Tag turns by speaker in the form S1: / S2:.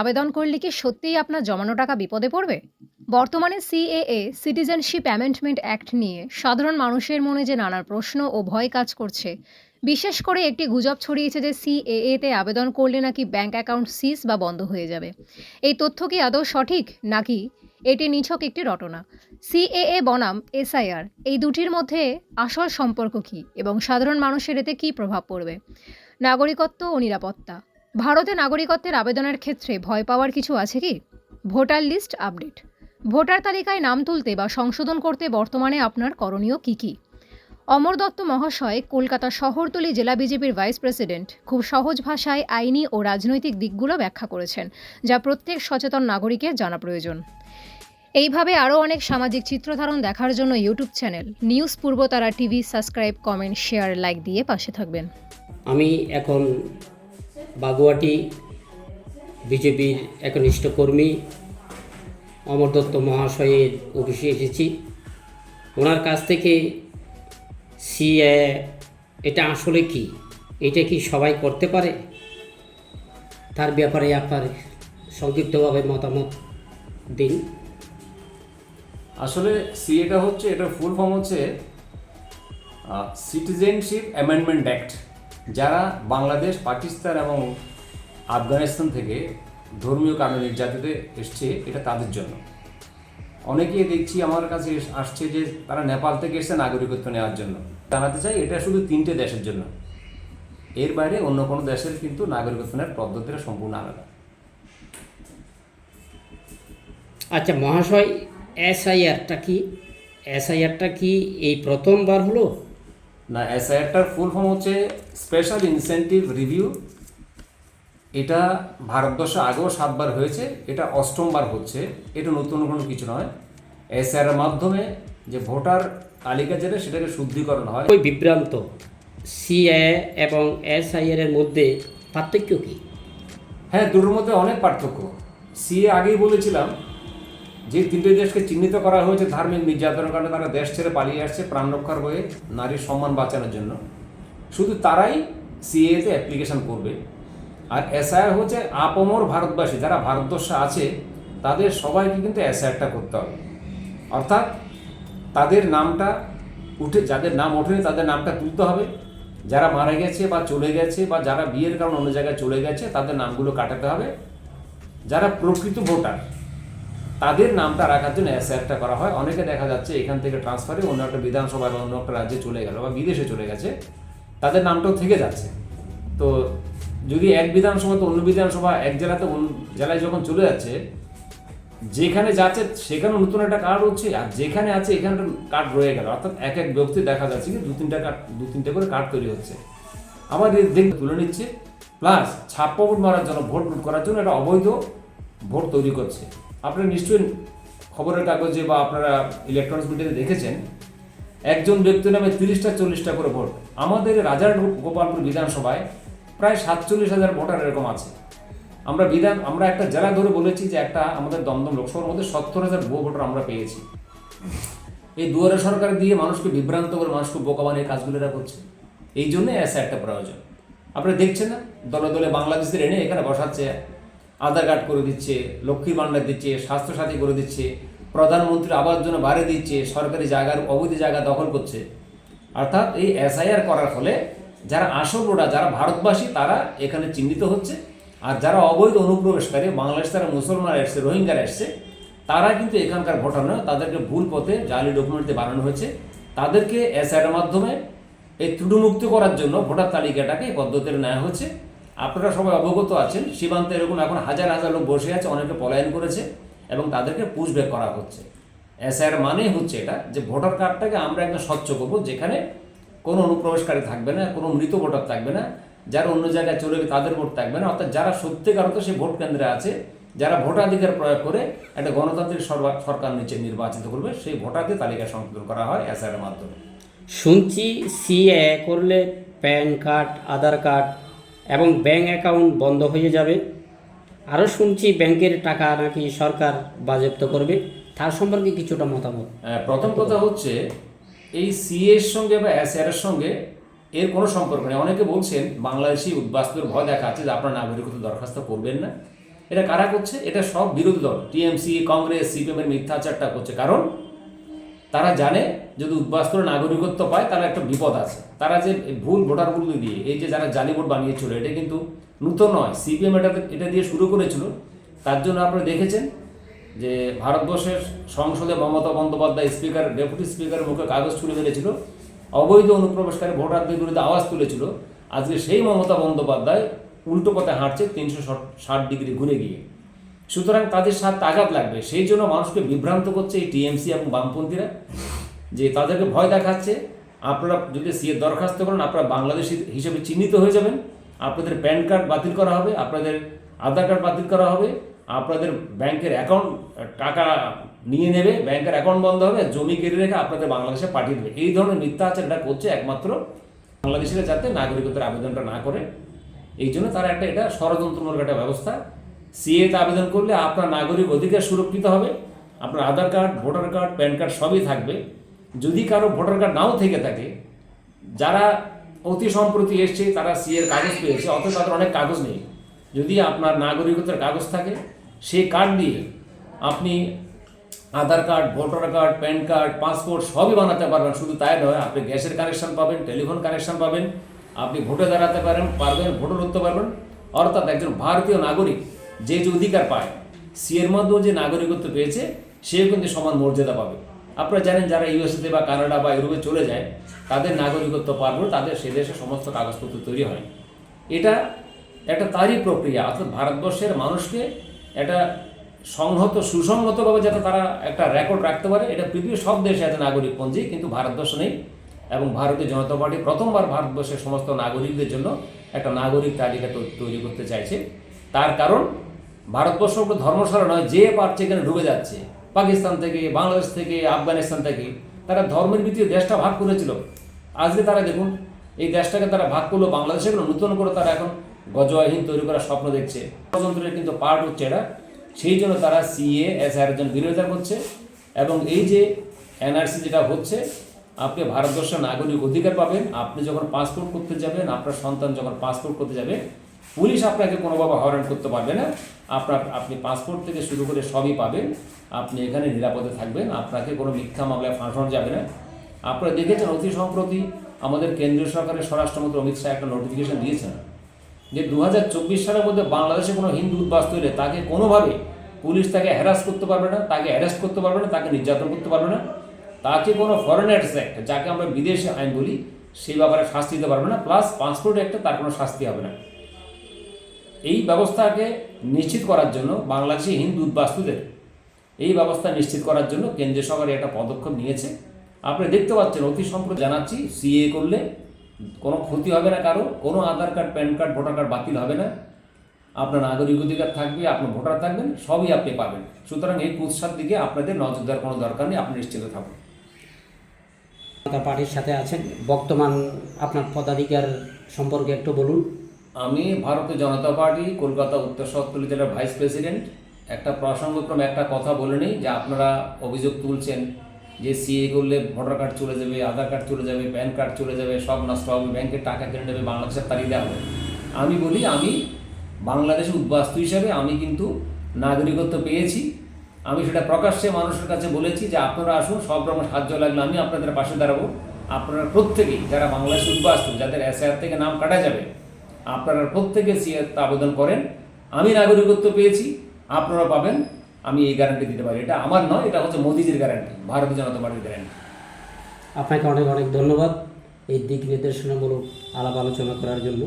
S1: আবেদন করলে কি সত্যিই আপনার জমানো টাকা বিপদে পড়বে? বর্তমানে সিএএ, সিটিজেনশিপ অ্যামেন্ডমেন্ট অ্যাক্ট নিয়ে সাধারণ মানুষের মনে যে নানা প্রশ্ন ও ভয় কাজ করছে, বিশেষ করে একটি গুজব ছড়িয়েছে যে সিএএ তে আবেদন করলে নাকি ব্যাংক অ্যাকাউন্ট সিজ বা বন্ধ হয়ে যাবে। এই তথ্য কি আদৌ সঠিক? নাকি এটি নিছক একটি রটনা? সিএএ বনাম, এসআইআর, এই দুটির মধ্যে আসল সম্পর্ক কী এবং সাধারণ মানুষের এতে কী প্রভাব পড়বে? নাগরিকত্ব ও নিরাপত্তা। ভারতে নাগরিকত্বের আবেদনের ক্ষেত্রে ভয় পাওয়ার কিছু আছে কি? Voter list update. ভোটার তালিকায় নাম তুলতে বা সংশোধন করতে বর্তমানে আপনার করণীয় কী কী? অমর দত্ত মহাশয়, কলকাতা শহরতলি জেলা বিজেপির ভাইস প্রেসিডেন্ট, খুব সহজ ভাষায় আইনি ও রাজনৈতিক দিকগুলো ব্যাখ্যা করেছেন, যা প্রত্যেক সচেতন নাগরিকের জানা প্রয়োজন। এইভাবে আরও অনেক সামাজিক চিত্রধারণ দেখার জন্য YouTube channel, news Purbatara TV, subscribe, comment, share, like দিয়ে পাশে থাকবেন।
S2: আমি এখন বাগুয়াটি বিজেপির একনিষ্ঠ কর্মী অমর দত্ত মহাশয়ের অফিসে এসেছি। ওনার কাছ থেকে সিএ, এটা আসলে কি? এটা কি সবাই করতে পারে? তার ব্যাপারে আপনার সংক্ষিপ্তভাবে মতামত দিন।
S3: আসলে সিএটা হচ্ছে এটার ফুল ফর্ম হচ্ছে সিটিজেনশিপ অ্যামেন্ডমেন্ট অ্যাক্ট যারা বাংলাদেশ, পাকিস্তান এবং আফগানিস্তান থেকে ধর্মীয় কারণে নির্যাতিতে এসছে, এটা তাদের জন্য। অনেকেই দেখছি আমার কাছে আসছে যে তারা নেপাল থেকে এসছে নাগরিকত্ব নেওয়ার জন্য। জানাতে চাই এটা শুধু তিনটে দেশের জন্য। এর বাইরে অন্য কোনো দেশের কিন্তু নাগরিকত্ব নেওয়ার পদ্ধতিটা সম্পূর্ণ আলাদা।
S2: আচ্ছা মহাশয়, এসআইআরটা কি? এসআইআরটা কি এই প্রথমবার হলো?
S3: না এসআইআরটার ফুল ফর্ম হচ্ছে স্পেশাল ইনসেন্টিভ রিভিউ এটা ভারতবর্ষে আগেও সাতবার হয়েছে এটা অষ্টমবার হচ্ছে এটা নতুন কোনো কিছু নয়। এসআইআর মাধ্যমে যে ভোটার তালিকা যেটা সেটাকে শুদ্ধিকরণ হয়।
S2: ওই বিভ্রান্ত সিএ এবং এসআইআর এর মধ্যে পার্থক্য কি?
S3: হ্যাঁ দুটোর মধ্যে অনেক পার্থক্য। সিএ আগেই বলেছিলাম যে তিনটে দেশকে চিহ্নিত করা হয়েছে ধার্মিক নির্যাতনের কারণে তারা দেশ ছেড়ে পালিয়ে আসছে প্রাণ রক্ষার হয়ে নারীর সম্মান বাঁচানোর জন্য। শুধু তারাই সিএতে অ্যাপ্লিকেশন করবে। আর এসআইআর হচ্ছে আপমর ভারতবাসী, যারা ভারতবর্ষে আছে, তাদের সবাইকে কিন্তু এসআইআরটা করতে হবে। অর্থাৎ তাদের নামটা উঠে, যাদের নাম ওঠেনি তাদের নামটা তুলতে হবে। যারা মারা গেছে বা চলে গেছে বা যারা বিয়ের কারণে অন্য জায়গায় চলে গেছে, তাদের নামগুলো কাটাতে হবে। যারা প্রকৃত ভোটার তাদের নামটা রাখার জন্য এসআইআরটা করা হয়। অনেকে দেখা যাচ্ছে এখান থেকে ট্রান্সফারে অন্য একটা বিধানসভা বা অন্য একটা রাজ্যে চলে গেল বা বিদেশে চলে গেছে। তাদের নামটাও থেকে যাচ্ছে। তো যদি এক বিধানসভা তো অন্য বিধানসভা, এক জেলাতে অন্য জেলায় যখন চলে যাচ্ছে, যেখানে যাচ্ছে সেখানে নতুন একটা কার্ড হচ্ছে আর যেখানে আছে এখানে কার্ড রয়ে গেল। অর্থাৎ এক এক ব্যক্তি দেখা যাচ্ছে কি দু তিনটা কার্ড দু তিনটে করে কার্ড তৈরি হচ্ছে। আবার দিক তুলে নিচ্ছে। প্লাস ছাপ্পা ভোট মারার জন্য ভোট করার জন্য একটা অবৈধ ভোট তৈরি করছে। আপনারা নিশ্চয়ই খবরের কাগজে বা আপনারা ইলেকট্রনিক্স মিডিয়াতে দেখেছেন, একজন ব্যক্তির নামে তিরিশটা, চল্লিশটা করে ভোট। আমাদের রাজার গোপালপুর বিধানসভায় প্রায় সাতচল্লিশ হাজার ভোটার এরকম আছে। আমরা বিধান, আমরা একটা জেলা ধরে বলেছি যে একটা আমাদের দমদম লোকসভার মধ্যে সত্তর হাজার ভুয়ো ভোটার আমরা পেয়েছি। এই দুয়ারে সরকার দিয়ে মানুষকে বিভ্রান্ত করে মানুষকে বোকা বানিয়ে কাজগুলো এরা করছে। এই জন্য এসা একটা প্রয়োজন। আপনারা দেখছেন না? দলে দলে বাংলাদেশের এনে এখানে বসাচ্ছে। আধার কার্ড করে দিচ্ছে, লক্ষ্মীর ভাণ্ডার দিচ্ছে, স্বাস্থ্যসাথী করে দিচ্ছে প্রধানমন্ত্রী আবাস জন্য বাড়ি দিচ্ছে, সরকারি জায়গার অবৈধ জায়গা দখল করছে। অর্থাৎ এই এসআইআর করার ফলে যারা আসল ভোটার যারা ভারতবাসী, তারা এখানে চিহ্নিত হচ্ছে। আর যারা অবৈধ অনুপ্রবেশকারী, বাংলাদেশ তারা মুসলমান এসছে রোহিঙ্গারা এসছে, তারা কিন্তু এখানকার ভোটার নয়, তাদেরকে ভুল পথে জালি ডকুমেন্ট বানানো হয়েছে। তাদেরকে এসআইয়ের মাধ্যমে এই ত্রুটিমুক্ত করার জন্য ভোটার তালিকাটাকে এই পদ্ধতিতে নেওয়া হচ্ছে। আপনারা সবাই অবগত আছেন, সীমান্তে এরকম এখন হাজার হাজার লোক বসে আছে, অনেকে পলায়ন করেছে এবং তাদেরকে পুষব্যাক করা হচ্ছে। এসআইয়ের মানে হচ্ছে এটা যে ভোটার কার্ডটাকে আমরা একদম স্বচ্ছ করব, যেখানে কোনো অনুপ্রবেশকারী থাকবে না, কোনো মৃত ভোটার থাকবে না, যারা অন্য জায়গায় চলে তাদের ভোট থাকবে না, অর্থাৎ যারা সত্যিকার অর্থে সেই ভোট কেন্দ্রে আছে, যারা ভোটাধিকার প্রয়োগ করে একটা গণতান্ত্রিক সরকার নিচে নির্বাচিত করবে, সেই ভোটারকে তালিকা সংশোধন করা হয় এসআইয়ের মাধ্যমে।
S2: শুনছি সিএ করলে প্যান কার্ড আধার কার্ড এবং ব্যাঙ্ক অ্যাকাউন্ট বন্ধ হয়ে যাবে। আরও শুনছি ব্যাংকের টাকা নাকি সরকার বাজেপ্ত করবে। তার সম্পর্কে কিছুটা মতামত।
S3: প্রথম কথা হচ্ছে, এই সিএ এর সঙ্গে বা এসআর এর সঙ্গে এর কোনো সম্পর্ক নেই। অনেকে বলছেন, বাংলাদেশি উদ্বাস্তুর ভয় দেখাচ্ছে যে আপনার নাগরিকত্ব দরখাস্ত করবেন না। এটা কারা করছে? এটা সব বিরোধী দল টিএমসি কংগ্রেস সিপিএম এর মিথ্যাচারটা করছে। কারণ তারা জানে যদি উদ্বাস্তুর নাগরিকত্ব পায়, তাহলে একটা বিপদ আছে। তারা যে ভুল ভোটারগুলো দিয়ে, এই যে যারা জালি ভোট বানিয়েছিল, এটা কিন্তু নূতন নয়, সিপিএম এটা এটা দিয়ে শুরু করেছিল। তার জন্য আপনারা দেখেছেন যে ভারতবর্ষের সংসদে মমতা বন্দ্যোপাধ্যায় স্পিকার, ডেপুটি স্পিকারের মুখে কাগজ ছুড়ে মেরেছিল, অবৈধ অনুপ্রবেশকারী ভোটারদের বিরুদ্ধে আওয়াজ তুলেছিল। আজকে সেই মমতা বন্দ্যোপাধ্যায় উল্টো পথে হাঁটছে তিনশো ষাট ডিগ্রি ঘুরে গিয়ে। সুতরাং তাদের সাথে আঘাত লাগবে। সেই জন্য মানুষকে বিভ্রান্ত করছে এই টিএমসি এবং বামপন্থীরা, যে তাদেরকে ভয় দেখাচ্ছে। আপনারা যদি সিএ দরখাস্ত করেন, আপনারা বাংলাদেশি হিসেবে চিহ্নিত হয়ে যাবেন। আপনাদের প্যান কার্ড বাতিল করা হবে, আপনাদের আধার কার্ড বাতিল করা হবে, আপনাদের ব্যাংকের অ্যাকাউন্ট টাকা নিয়ে নেবে, ব্যাংকের অ্যাকাউন্ট বন্ধ হবে জমি কেড়ে রেখে আপনাদের বাংলাদেশে পাঠিয়ে দেবে। এই ধরনের মিথ্যাচার এটা করছে একমাত্র বাংলাদেশিরা যাতে নাগরিকত্বের আবেদনটা না করে। এই জন্য তারা একটা, এটা ষড়যন্ত্রমূলক একটা ব্যবস্থা। সিএতে আবেদন করলে আপনার নাগরিক অধিকার সুরক্ষিত হবে, আপনার Aadhaar card, voter card, PAN card সবই থাকবে। যদি কারও ভোটার কার্ড নাও থেকে থাকে, যারা অতি সম্প্রতি এসছে, তারা সিএর কাগজ পেয়েছে, অথচ তাদের অনেক কাগজ নেই। যদি আপনার নাগরিকত্বের কাগজ থাকে, সেই কার্ড দিয়ে আপনি Aadhaar card, voter card, PAN card, passport সবই বানাতে পারবেন। শুধু তাই নয়, আপনি গ্যাসের কানেকশন পাবেন, টেলিফোন কানেকশন পাবেন, আপনি ভোটে দাঁড়াতে পারেন পারবেন, ভোটে লড়তে পারবেন। অর্থাৎ একজন ভারতীয় নাগরিক যে যে অধিকার পায়, সি এর মধ্যেও যে নাগরিকত্ব পেয়েছে, সেও কিন্তু সমান মর্যাদা পাবে। আপনারা জানেন যারা ইউএসএতে বা কানাডা বা ইউরোপে চলে যায়, তাদের নাগরিকত্ব পারবে তাদের সে দেশে সমস্ত কাগজপত্র তৈরি হয়। এটা একটা তারই প্রক্রিয়া, অর্থাৎ ভারতবর্ষের মানুষকে একটা সংহত, সুসংহতভাবে যাতে তারা একটা রেকর্ড রাখতে পারে, এটা পৃথিবীর সব দেশে আছে নাগরিকপঞ্জি, কিন্তু ভারতবর্ষ নেই। এবং ভারতীয় জনতা পার্টি প্রথমবার ভারতবর্ষের সমস্ত নাগরিকদের জন্য একটা নাগরিক তালিকা তৈরি করতে চাইছে। তার কারণ, ভারতবর্ষ ধর্মশালা নয়, যে পারছে এখানে ঢুকে যাচ্ছে, পাকিস্তান থেকে, বাংলাদেশ থেকে, আফগানিস্তান থেকে, তারা ধর্মের ভিত্তিতে দেশটা ভাগ করেছিল। আজকে তারা দেখুন, এই দেশটাকে তারা ভাগ করল, বাংলাদেশে কোনো নতুন করে তারা এখন গজওয়াহীন তৈরি করার স্বপ্ন দেখছে। ষড়যন্ত্রের কিন্তু পার্ট হচ্ছে এটা সেই জন্য তারা সিএ এস আর জন বিরোধিতা করছে এবং এই যে এনআরসি যেটা হচ্ছে, আপনি ভারতবর্ষের নাগরিক অধিকার পাবেন, আপনি যখন পাসপোর্ট করতে যাবেন, আপনার সন্তান যখন পাসপোর্ট করতে যাবে পুলিশ আপনাকে কোনোভাবে হয়রান করতে পারবে না। আপনার, আপনি পাসপোর্ট থেকে শুরু করে সবই পাবেন। আপনি এখানে নিরাপদে থাকবেন। আপনাকে কোনো মিথ্যা মামলায় ফাঁসানো যাবে না। আপনারা দেখেছেন অতি সম্প্রতি আমাদের কেন্দ্রীয় সরকারের স্বরাষ্ট্রমন্ত্রী অমিত শাহ একটা নোটিফিকেশন দিয়েছেন যে দু হাজার চব্বিশ সালের মধ্যে বাংলাদেশে কোনো হিন্দু উদ্বাস্ত হলে তাকে কোনোভাবে পুলিশ তাকে হ্যারাস করতে পারবে না, তাকে অ্যারেস্ট করতে পারবে না, তাকে নির্যাতন করতে পারবে না। তাকে কোনো ফরেন অ্যাক্ট যাকে আমরা বিদেশি আইন বলি, সেই ব্যাপারে শাস্তি দিতে পারবে না। প্লাস পাসপোর্ট একটা তার কোনো শাস্তি হবে না। এই ব্যবস্থাকে নিশ্চিত করার জন্য বাংলাদেশি হিন্দু উদ্বাস্তুদের এই ব্যবস্থা নিশ্চিত করার জন্য কেন্দ্রীয় সরকার একটা পদক্ষেপ নিয়েছে। আপনি দেখতে পাচ্ছেন, অতি সম্প্রতি জানাচ্ছি, সিএ করলে কোনো ক্ষতি হবে না কারও, কোনো Aadhaar card, PAN card, voter card বাতিল হবে না। আপনার নাগরিক অধিকার থাকবে, আপনার ভোটার থাকবেন, সবই আপনি পাবেন। সুতরাং এই কুৎসার দিকে আপনাদের নজর দেওয়ার কোনো দরকার নেই, আপনি নিশ্চিত থাকুন।
S2: পার্টির সাথে আছেন। বর্তমান আপনার পদাধিকার সম্পর্কে একটু বলুন।
S3: আমি ভারতীয় জনতা পার্টি, কলকাতা উত্তর শহরতলি জেলার ভাইস প্রেসিডেন্ট। একটা প্রসঙ্গক্রমে, একটা কথা বলে নিই যে আপনারা অভিযোগ তুলছেন যে সিএ করলে ভোটার কার্ড চলে যাবে, আধার কার্ড চলে যাবে, প্যান কার্ড চলে যাবে, সব নষ্ট হবে ব্যাংকের টাকা কেড়ে নেবে, বাংলাদেশের তারিখ দেওয়া হবে। আমি বলি, আমি বাংলাদেশের উদ্বাস্তু হিসাবে আমি কিন্তু নাগরিকত্ব পেয়েছি। আমি সেটা প্রকাশ্যে মানুষের কাছে বলেছি যে আপনারা আসুন, সব রকম সাহায্য লাগলে আমি আপনাদের পাশে দাঁড়াবো। আপনারা প্রত্যেকেই যারা বাংলাদেশে উদ্বাস্তু, যাদের এসআর থেকে নাম কাটা যাবে আপনারা প্রত্যেকে সিএ আবেদন করেন। আমি নাগরিকত্ব পেয়েছি আপনারা পাবেন। আমি এই গ্যারান্টি দিতে পারি। এটা আমার নয়, এটা হচ্ছে মোদিজির গ্যারান্টি ভারতীয় জনতা পার্টির গ্যারান্টি
S2: আপনাকে অনেক অনেক ধন্যবাদ এই দিক নির্দেশনামূলক আলাপ আলোচনা করার জন্য।